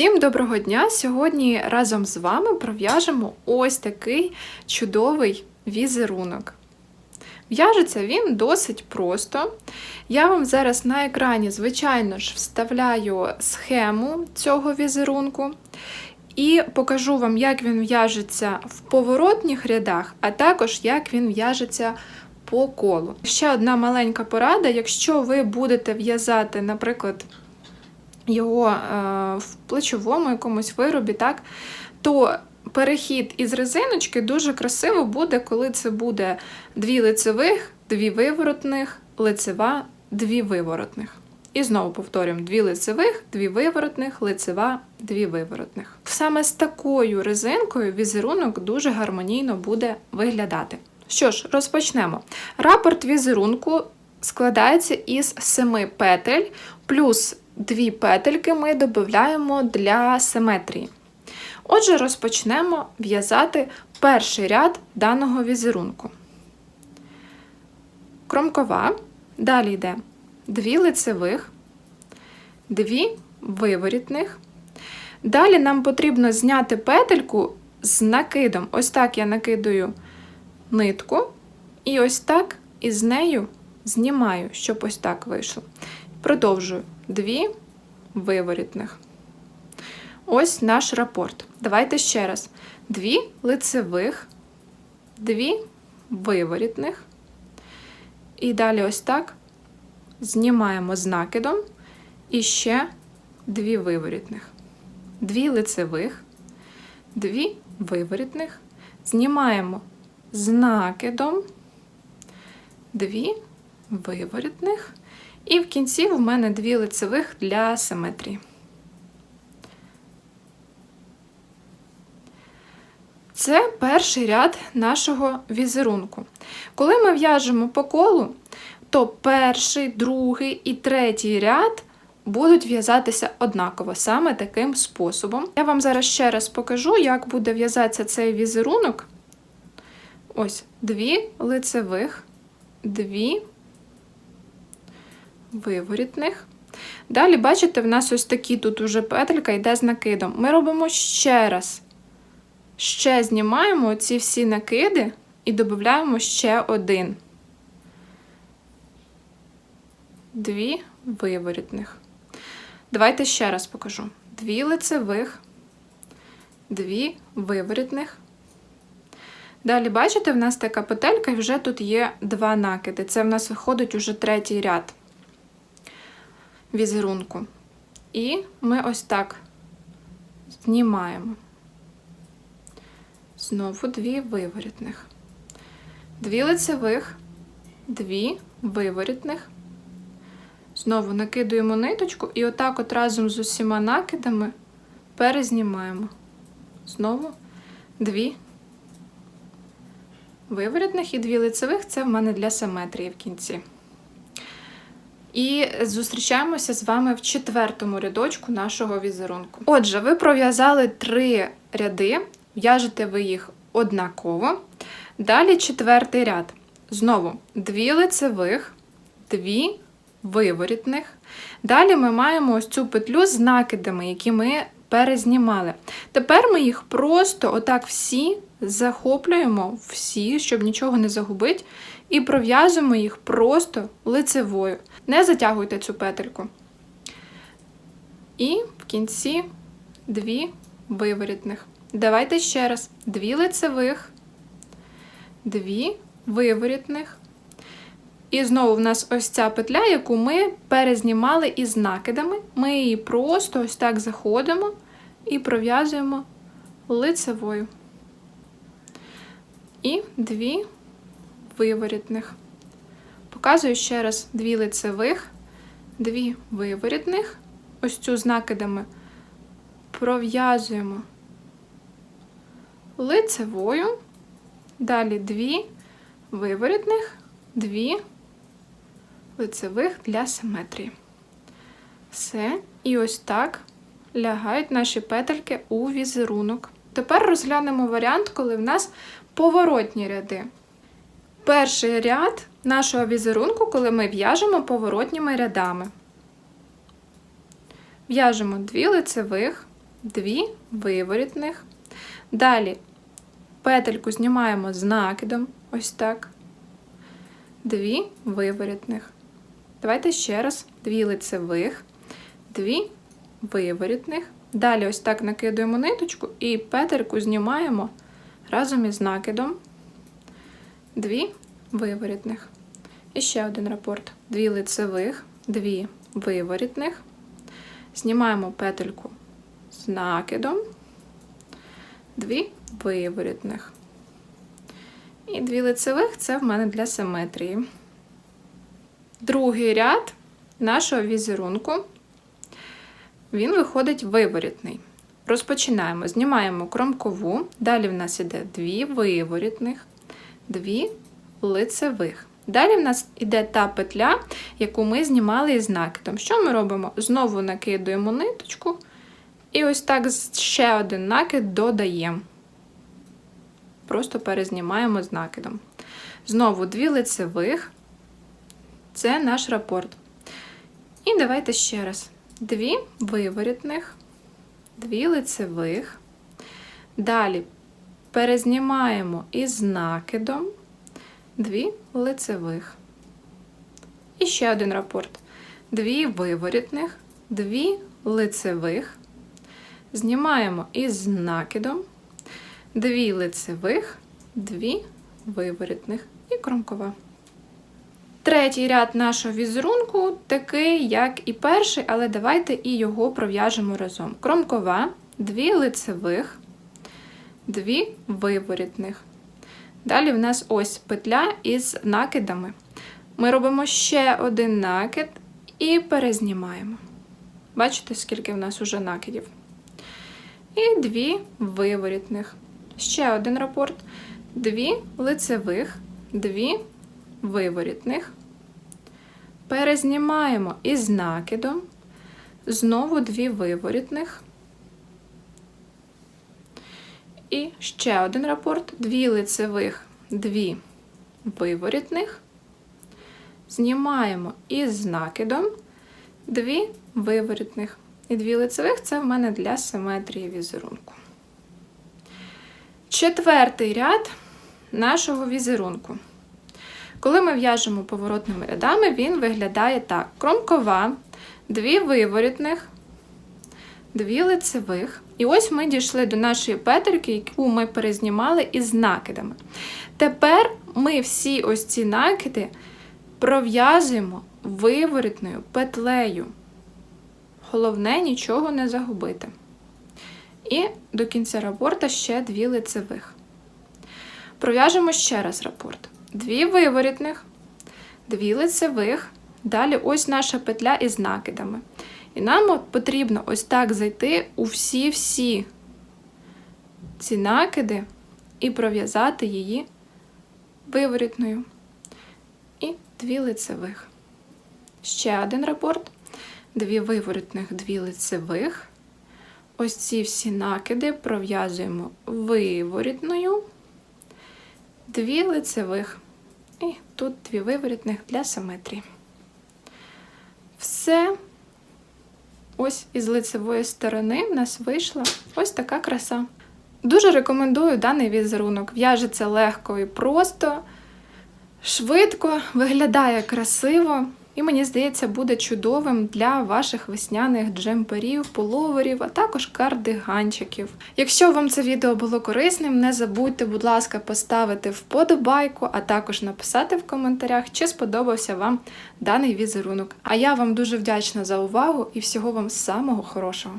Всім доброго дня! Сьогодні разом з вами пров'яжемо ось такий чудовий візерунок. В'яжеться він досить просто. Я вам зараз на екрані, звичайно ж, вставляю схему цього візерунку. І покажу вам, як він в'яжеться в поворотних рядах, а також як він в'яжеться по колу. Ще одна маленька порада: якщо ви будете в'язати, наприклад, його е, в плечовому якомусь виробі, так, то перехід із резиночки дуже красиво буде, коли це буде дві лицевих, дві виворотних, лицева, дві виворотних. І знову повторюємо: дві лицевих, дві виворотних, лицева, дві виворотних. Саме з такою резинкою візерунок дуже гармонійно буде виглядати. Що ж, розпочнемо. Рапорт візерунку складається із семи петель, плюс дві петельки ми додаємо для симетрії. Отже, розпочнемо в'язати перший ряд даного візерунку. Кромкова, далі йде дві лицевих, дві виворітних. Далі нам потрібно зняти петельку з накидом. Ось так я накидаю нитку, і ось так із нею знімаю, щоб ось так вийшло. Продовжую дві виворітних. Ось наш рапорт. Давайте ще раз: дві лицевих, дві виворітних. І далі ось так знімаємо з накидом і ще дві виворітних. Дві лицевих, дві виворітних. Знімаємо з накидом, дві виворітних. І в кінці в мене дві лицевих для симетрії. Це перший ряд нашого візерунку. Коли ми в'яжемо по колу, то перший, другий і третій ряд будуть в'язатися однаково, саме таким способом. Я вам зараз ще раз покажу, як буде в'язатися цей візерунок. Ось дві лицевих, дві виворітних. Далі, бачите, в нас ось такі тут уже петелька йде з накидом. Ми робимо ще раз. Ще знімаємо ці всі накиди і додаємо ще один. Дві виворітних. Давайте ще раз покажу. Дві лицевих, дві виворітних. Далі, бачите, в нас така петелька, і вже тут є два накиди. Це в нас виходить уже третій ряд візерунку. І ми ось так знімаємо. Знову дві виворітних. Дві лицевих, дві виворітних. Знову накидуємо ниточку і отак от разом з усіма накидами перезнімаємо. Знову дві виворітних і дві лицевих це в мене для симетрії в кінці. І зустрічаємося з вами в четвертому рядочку нашого візерунку. Отже, ви пров'язали три ряди, в'яжете ви їх однаково. Далі четвертий ряд. Знову дві лицевих, дві виворітних. Далі ми маємо ось цю петлю з накидами, які ми перезнімали. Тепер ми їх просто отак всі захоплюємо, всі, щоб нічого не загубити, і пров'язуємо їх просто лицевою. Не затягуйте цю петельку. І в кінці дві виворітних. Давайте ще раз: дві лицевих, дві виворітних. І знову в нас ось ця петля, яку ми перезнімали із накидами. Ми її просто ось так заходимо і пров'язуємо лицевою. І дві виворітних. Показую ще раз дві лицевих, дві виворітних. Ось цю з накидами пров'язуємо лицевою, далі дві виворітних, дві лицевих для симетрії. Все. І ось так лягають наші петельки у візерунок. Тепер розглянемо варіант, коли в нас поворотні ряди. Перший ряд нашого візерунку, коли ми в'яжемо поворотніми рядами. В'яжемо дві лицевих, дві виворітних. Далі петельку знімаємо з накидом, ось так. Дві виворітних. Давайте ще раз дві лицевих, дві виворітних. Далі ось так накидуємо ниточку і петельку знімаємо разом із накидом. Дві виворітних. І ще один рапорт. Дві лицевих, дві виворітних. Знімаємо петельку з накидом, дві виворітних. І дві лицевих це в мене для симетрії. Другий ряд нашого візерунку, він виходить виворітний. Розпочинаємо, знімаємо кромкову, далі в нас іде дві виворітних, дві лицевих. Далі в нас іде та петля, яку ми знімали із накидом. Що ми робимо? Знову накидуємо ниточку, і ось так ще один накид додаємо. Просто перезнімаємо з накидом. Знову дві лицевих. Це наш рапорт. І давайте ще раз: дві виворітних, дві лицевих. Далі перезнімаємо із накидом дві лицевих. І ще один рапорт. Дві виворітних, дві лицевих. Знімаємо із накидом, дві лицевих, дві виворітних і кромкова. Третій ряд нашого візерунку такий, як і перший, але давайте і його пров'яжемо разом. Кромкова, дві лицевих, дві виворітних. Далі в нас ось петля із накидами. Ми робимо ще один накид і перезнімаємо. Бачите, скільки в нас уже накидів. І дві виворітних. Ще один рапорт. Дві лицевих, дві виворітних. Перезнімаємо із накидом. Знову дві виворітних. І ще один рапорт. Дві лицевих, дві виворітних. Знімаємо із накидом дві виворітних. І дві лицевих це в мене для симетрії візерунку. Четвертий ряд нашого візерунку. Коли ми в'яжемо поворотними рядами, він виглядає так: кромкова, дві виворітних, дві лицевих. І ось ми дійшли до нашої петельки, яку ми перезнімали із накидами. Тепер ми всі ось ці накиди пров'язуємо виворітною петлею. Головне нічого не загубити. І до кінця рапорта ще дві лицевих. Пров'яжемо ще раз рапорт. Дві виворітних, дві лицевих. Далі ось наша петля із накидами. І нам потрібно ось так зайти у всі-всі ці накиди і пров'язати її виворітною. І дві лицевих. Ще один рапорт. Дві виворітних, дві лицевих. Ось ці всі накиди пров'язуємо виворітною, дві лицевих. І тут дві виворітних для симетрії. Все. Ось із лицевої сторони в нас вийшла ось така краса. Дуже рекомендую даний візерунок. В'яжеться легко і просто, швидко, виглядає красиво. І мені здається, буде чудовим для ваших весняних джемперів, половерів, а також кардиганчиків. Якщо вам це відео було корисним, не забудьте, будь ласка, поставити вподобайку, а також написати в коментарях, чи сподобався вам даний візерунок. А я вам дуже вдячна за увагу і всього вам самого хорошого!